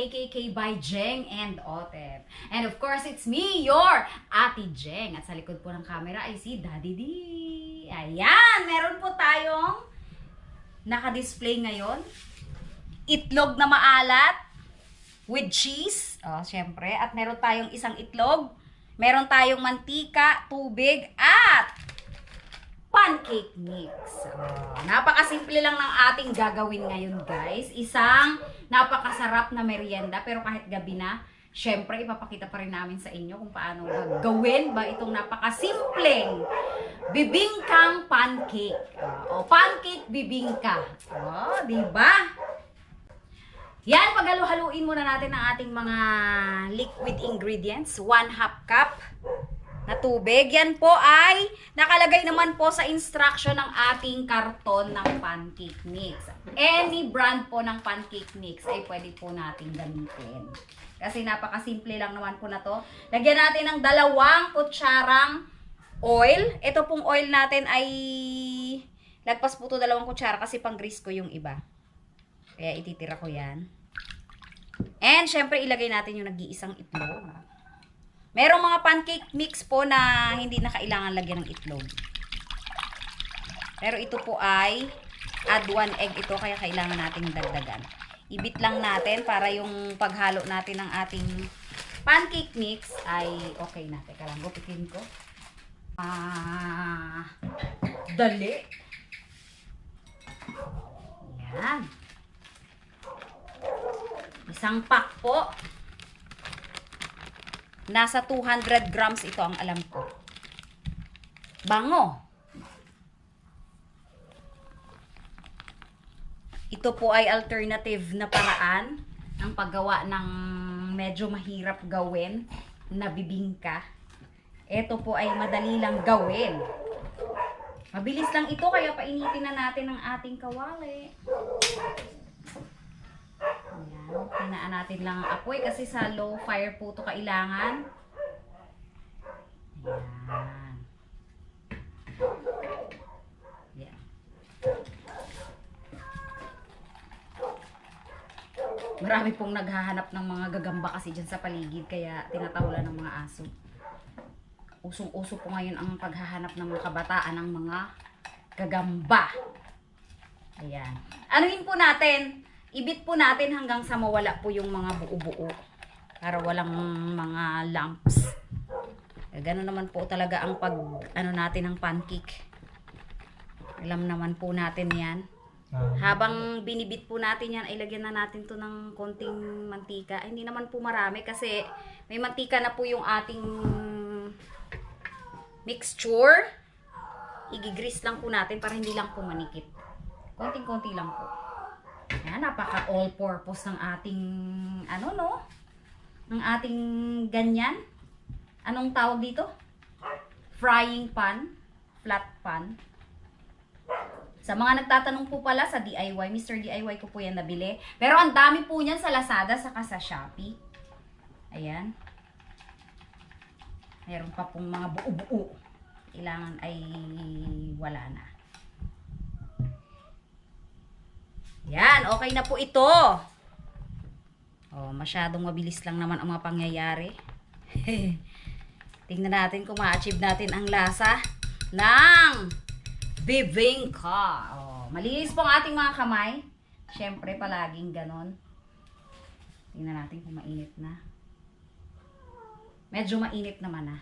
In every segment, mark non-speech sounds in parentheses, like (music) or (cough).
KKK by Jeng and Otep. And of course, it's me, your Ate Jeng. At sa likod po ng camera ay si Daddy D. Ayan, meron po tayong naka-display ngayon. Itlog na maalat with cheese. Oh, syempre. At meron tayong isang itlog. Meron tayong mantika, tubig, at pancake mix. Oh, napakasimple lang ng ating gagawin ngayon, guys. Isang napakasarap na merienda, pero kahit gabi na, syempre, ipapakita pa rin namin sa inyo kung paano gagawin ba itong napakasimpleng bibingkang pancake. O, pancake bibingka. O, di ba? Yan, paghalu-haluin muna natin ang ating mga liquid ingredients. One half cup na tubig. Yan po ay nakalagay naman po sa instruction ng ating karton ng pancake mix. Any brand po ng pancake mix ay pwede po natin gamitin. Kasi napakasimple lang naman po na to. Lagyan natin ng dalawang kutsarang oil. Ito pong oil natin ay lagpas po to dalawang kutsara kasi pang grease ko yung iba. Kaya ititira ko yan. And syempre ilagay natin yung nag-iisang itlog. Merong mga pancake mix po na hindi na kailangan lagyan ng itlog. Pero ito po ay add one egg ito kaya kailangan nating dagdagan. Ibit lang natin para yung paghalo natin ng ating pancake mix ay okay na. Teka lang, gupitin ko. Ah, dali. Yan. Isang pack po. Nasa 200 grams ito ang alam ko. Bango. Ito po ay alternative na paraan ng paggawa ng medyo mahirap gawin na bibingka. Ito po ay madali lang gawin. Mabilis lang ito kaya painitin na natin ang ating kawali. Ayan, tinaan natin lang ang apoy kasi sa low fire po ito kailangan. Ayan. Ayan. Marami pong naghahanap ng mga gagamba kasi dyan sa paligid kaya tinatahulan ng mga aso. Usong-uso po ngayon ang paghahanap ng mga kabataan ng mga gagamba. Ayan. Anuhin po natin, ibit po natin hanggang sa mawala po yung mga buo-buo. Para walang mga lumps. Eh, Ganun naman po talaga ang pag, ano natin ng pancake. Alam naman po natin yan. Habang binibit po natin yan, ay lagyan na natin to ng konting mantika. Ay, hindi naman po marami kasi may mantika na po yung ating mixture. Igigrease lang po natin para hindi lang po manikip. Konting-konti lang po. Yan, napaka all-purpose ng ating, ano no? Ng ating ganyan. Anong tawag dito? Frying pan. Flat pan. Sa mga nagtatanong po pala sa DIY, Mr. DIY ko po yan nabili. Pero ang dami po niyan sa Lazada saka sa Shopee. Ayan. Meron pa pong mga buo-buo. Kailangan ay wala na. Yan, okay na po ito. Oh, masyadong mabilis lang naman ang mga pangyayari. (laughs) Tingnan natin kung ma-achieve natin ang lasa ng bibingka. Oh, malinis po ang ating mga kamay. Siyempre, palaging ganon. Tingnan natin kung mainit na. Medyo mainit naman na.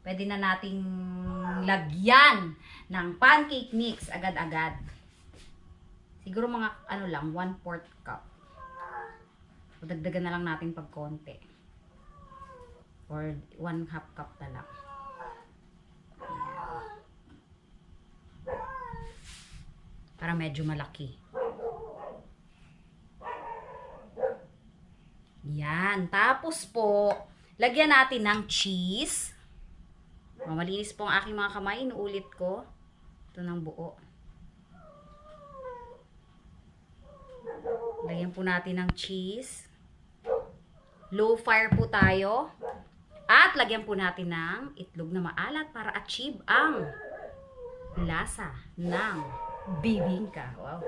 Pwede na nating lagyan ng pancake mix agad-agad. Siguro mga ano lang, 1 4 cup. O dagdagan na lang natin pag konti. Or 1 half cup na lang. Para medyo malaki. Yan. Tapos po, lagyan natin ng cheese. O, malinis po ang aking mga kamay. Inuulit ko. Ito ng buo. Lagyan po natin ng cheese. Low fire po tayo. At lagyan po natin ng itlog na maalat para achieve ang lasa ng bibingka. Wow.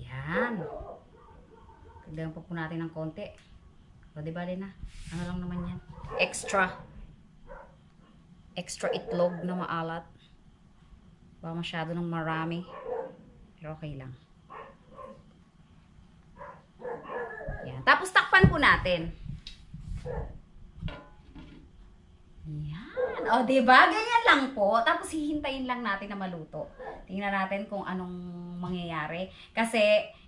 Yan. Dagdagan pa po natin ng konti. O, di ba, na? Ano lang naman yan? Extra. Extra itlog na maalat. Baka masyado ng marami. Pero okay lang. Yan. Tapos takpan po natin. Yan. O, di ba? Ganyan lang po. Tapos hihintayin lang natin na maluto. Tingnan natin kung anong mangyayari. Kasi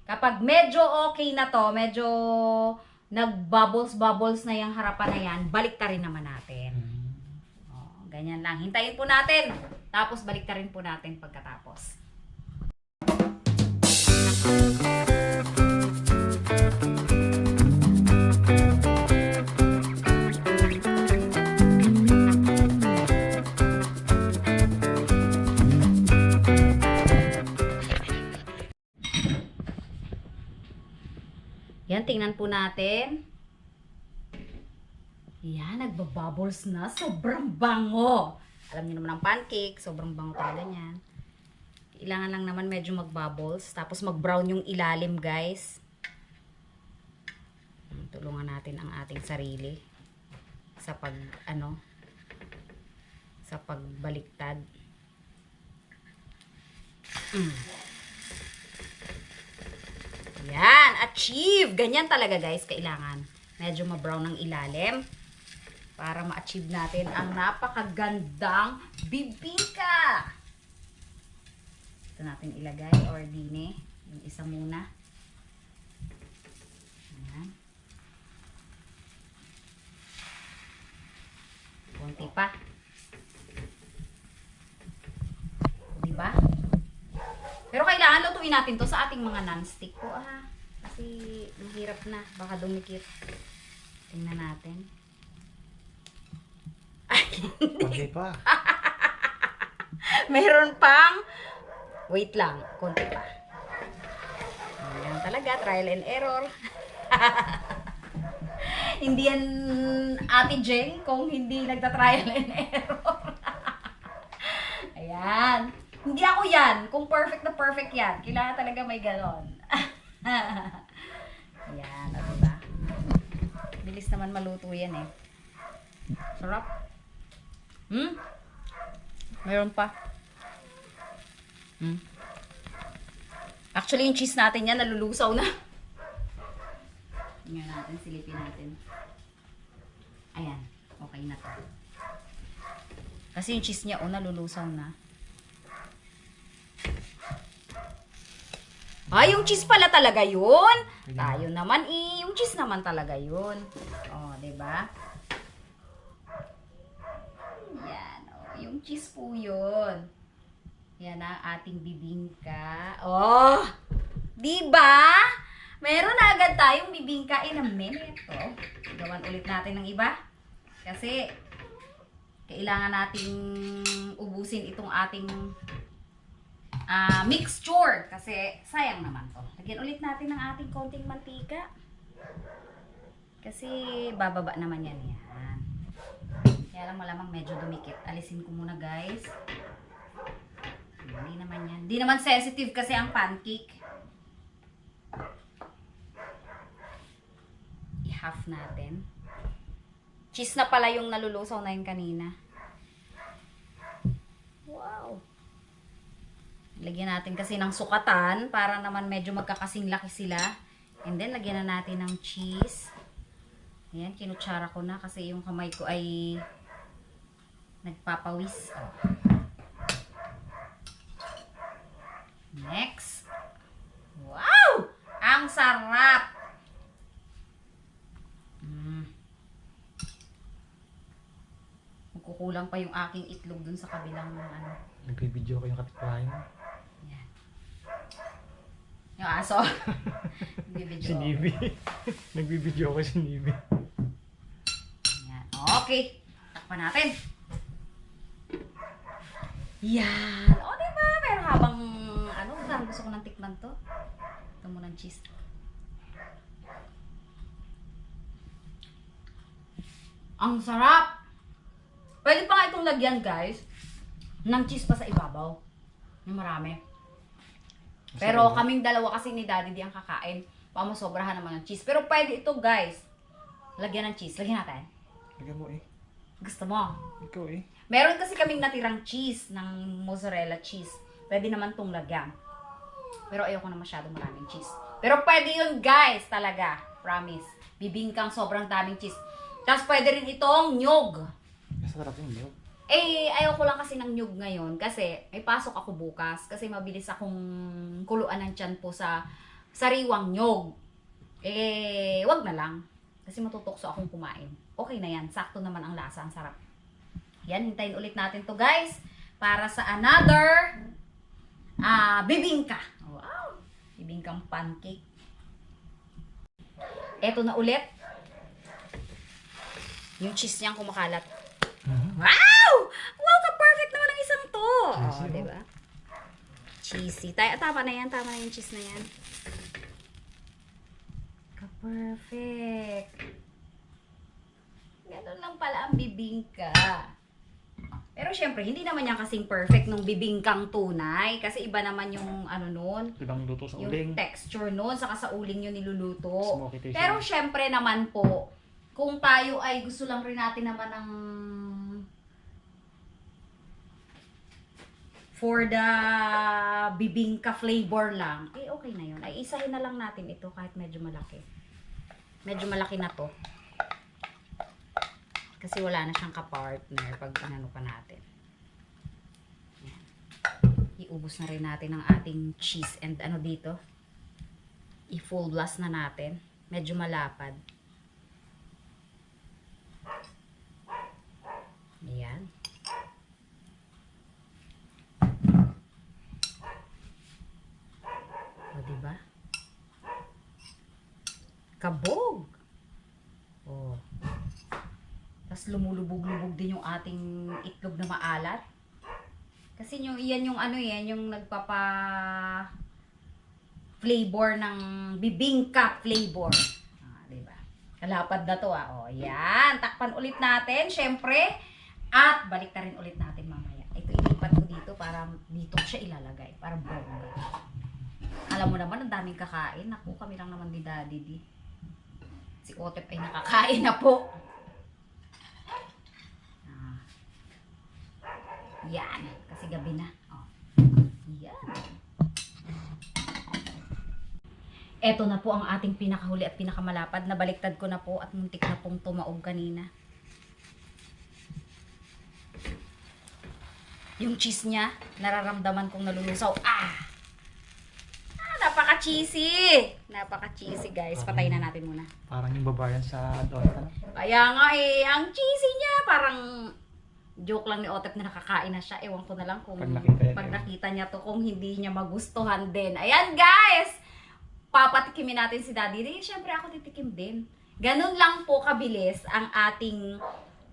kapag medyo okay na to, medyo nag-bubbles-bubbles na yung harapan na yan, balik rin naman natin. O, ganyan lang. Hintayin po natin. Tapos balik rin po natin pagkatapos. Yan, tingnan po natin. Yan, nagbabubbles na. Sobrang bango. Alam niyo naman ang pancake, sobrang bango talaga niyan. Kailangan lang naman medyo magbubbles. Tapos mag-brown yung ilalim, guys. Tulungan natin ang ating sarili sa pag, ano, sa pagbaliktad. Mm. Yan, achieve. Ganyan talaga guys, kailangan. Medyo ma-brown ang ilalim para ma-achieve natin ang napakagandang bibingka. Ito natin ilagay or dine. Yung isa muna. Ayan. Kunti pa. Diba? Pero kailangan lutuin natin to sa ating mga non-stick po ah. Kasi mahirap na. Baka dumikit. Tingnan natin. Konti pa. (laughs) meron pang wait lang, konti pa. Ayan talaga, trial and error. (laughs) hindi yan Ate Jeng kung hindi nagta-trial and (laughs) error. Ayan. Hindi ako yan. Kung perfect na perfect yan. Kailangan talaga may ganon. Ayan, o diba? Bilis naman maluto yan eh. Sarap. Hmm? Mayroon pa. Hmm. Actually, yung cheese natin yan, nalulusaw na. Tingnan natin, silipin natin. Ayan, okay na to. Kasi yung cheese niya, oh, nalulusaw na. Ah, yung cheese pala talaga yun. Tayo naman, eh, yung cheese naman talaga yun. Oh, 'di ba? Yan, cheese po yun. Yan ang ating bibingka. Oh, 'di ba? Meron na agad tayong bibingka in a minute. Oh, gawan ulit natin ng iba. Kasi kailangan nating ubusin itong ating ah, mixture kasi sayang naman to. Lagyan ulit natin ng ating konting mantika. Kasi bababa naman yan yan. Kaya lang malamang medyo dumikit. Alisin ko muna guys. Hindi naman yan. Hindi naman sensitive kasi ang pancake. I-half natin. Cheese na pala yung nalulusaw na yun kanina. Wow. Lagyan natin kasi ng sukatan para naman medyo magkakasing laki sila. And then, lagyan na natin ng cheese. Ayan, kinutsara ko na kasi yung kamay ko ay nagpapawis. Next. Wow! Ang sarap! Mm. Magkukulang pa yung aking itlog dun sa kabilang ano. Nagbibideo ko yung kapitbahay mo. Yan. Yung aso. (laughs) Bibidyo. Si Nibi. (laughs) Nagbibideo ko si Nibi. Yan. Okay. Takpan natin. Yan. O, diba? Pero habang, ano, parang gusto ko ng tikman to. Ito mo ng cheese. Ang sarap! Pwede pa nga itong lagyan, guys, ng cheese pa sa ibabaw. Yung marami. Pero kaming dalawa kasi ni Daddy di ang kakain. Pamasobrahan naman ng cheese. Pero pwede ito, guys. Lagyan ng cheese. Lagyan natin. Lagyan mo eh. Gusto mo? Ikaw eh. Meron kasi kaming natirang cheese ng mozzarella cheese. Pwede naman tong lagyan. Pero ayoko na masyadong maraming cheese. Pero pwede yun guys, talaga. Promise. Bibingkang sobrang daming cheese. Tapos pwede rin itong nyog. Masarap yung milk. Eh, ayoko lang kasi ng nyug ngayon kasi may pasok ako bukas kasi mabilis akong kuluan ng tiyan po sa sariwang nyog. Eh, wag na lang. Kasi matutokso akong kumain. Okay na yan. Sakto naman ang lasa. Ang sarap. Yan, hintayin ulit natin to guys. Para sa another ah bibingka. Wow! Bibingkang pancake. Eto na ulit. Yung cheese niyang kumakalat. Wow! Wow, ka-perfect naman ang isang to. Cheesy, Oh, oh. diba? Cheesy. Tay tama na yan. Tama na yung cheese na yan. Ka-perfect. Ganun lang pala ang bibingka. Pero syempre, hindi naman yan kasing perfect nung bibingkang tunay. Kasi iba naman yung ano nun, Ibang luto sa yung uling. texture nun, saka sa uling yun niluluto. Smoky taste. Pero syempre naman po, kung tayo ay gusto lang rin natin naman ng for the bibingka flavor lang, eh okay na yun. Ay isahin na lang natin ito kahit medyo malaki. Medyo malaki na to. Kasi wala na siyang ka-partner pag inano pa natin. Iubos na rin natin ang ating cheese and ano dito. I-full blast na natin. Medyo malapad. Ayan. O, diba? Kabog! O. Tapos lumulubog-lubog din yung ating itlog na maalat. Kasi yung, iyan yung ano yan, yung nagpapa flavor ng bibingka flavor. Ah, di ba? Kalapad na to ah. O, yan. Takpan ulit natin, syempre. At balik na rin ulit natin mamaya. Ito ilipat ko dito para dito siya ilalagay. Para bongga. Alam mo naman, ang daming kakain. Naku, kami lang naman ni Daddy di. Si Otep ay nakakain na po. Yan. Kasi gabi na. Oh. Yan. Eto na po ang ating pinakahuli at pinakamalapad. Nabaliktad ko na po at muntik na pong tumaob kanina. Yung cheese niya, nararamdaman kong nalulusaw. Ah! Ah, napaka-cheesy! Napaka-cheesy guys. Patayin na natin muna. Parang yung babayan sa Dota. Kaya nga eh, ang cheesy niya, parang joke lang ni Otep na nakakain na siya. Ewan ko na lang kung Pag nakita yan, pag nakita niya to, kung hindi niya magustuhan din. Ayan guys! Papatikimin natin si Daddy. Di, syempre ako titikim din. Ganun lang po kabilis ang ating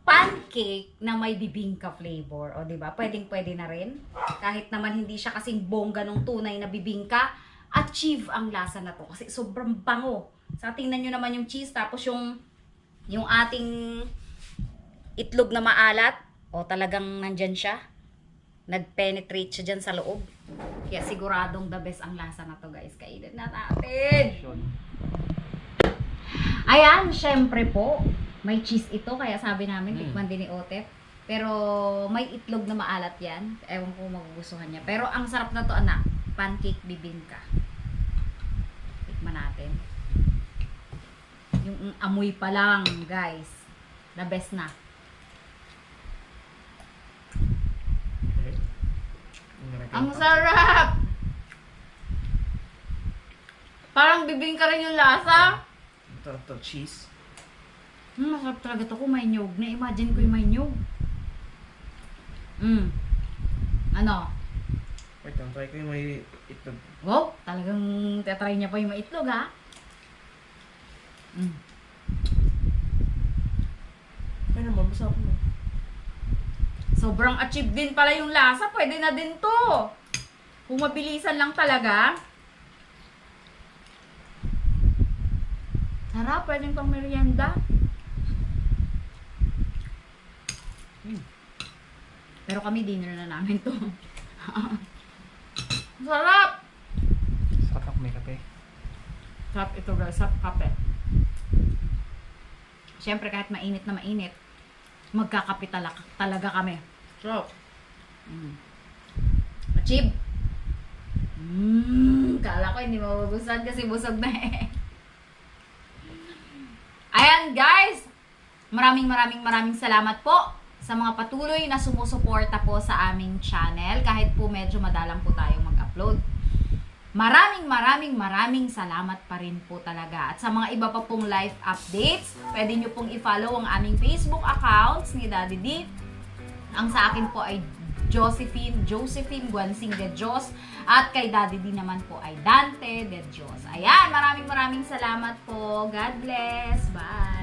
pancake na may bibingka flavor. O, di ba? Pwedeng pwede na rin. Kahit naman hindi siya kasing bongga nung tunay na bibingka, achieve ang lasa na to. Kasi sobrang bango. Sa tingnan nyo naman yung cheese, tapos yung yung ating itlog na maalat, o talagang nandyan siya. Nag-penetrate siya dyan sa loob. Kaya siguradong the best ang lasa na to guys. Kainin na natin. Ayan, syempre po. May cheese ito, kaya sabi namin, Mm. tikman din ni Otep. Pero may itlog na maalat yan. Ewan ko magugustuhan niya. Pero ang sarap na to, anak. Pancake bibingka. Tikman natin. Yung amoy pa lang, guys. The best na. Okay. Yung natin Ang sarap! Parang bibingka rin yung lasa. Ito, ito, cheese. Hmm, masarap talaga to kung may nyog. Na-imagine ko yung may nyog. Mm. Ano? Wait lang, try ko yung may itlog. Wow, talagang tatry niya pa yung maitlog ha. Mm. Ay naman, masarap mo. Sobrang achieve din pala yung lasa. Pwede na din to. Kung mabilisan lang talaga. Sarap, pwedeng pang merienda. Mm. Pero kami dinner na namin to. (laughs) Sarap! Sarap ito guys, sarap kape. Siyempre, kahit mainit na mainit, magkakape talaga, talaga kami. Sarap. Mm. Achieve! Mmm, kala ko hindi mabubusan kasi busog na eh. Ayan guys, maraming maraming maraming salamat po sa mga patuloy na sumusuporta po sa aming channel kahit po medyo madalang po tayong mag-upload. Maraming maraming maraming salamat pa rin po talaga. At sa mga iba pa pong live updates, pwede nyo pong i-follow ang aming Facebook accounts ni Daddy D. Ang sa akin po ay Josephine, Josephine Guansing de Dios. At kay Daddy D naman po ay Dante de Dios. Ayan, maraming maraming salamat po. God bless. Bye.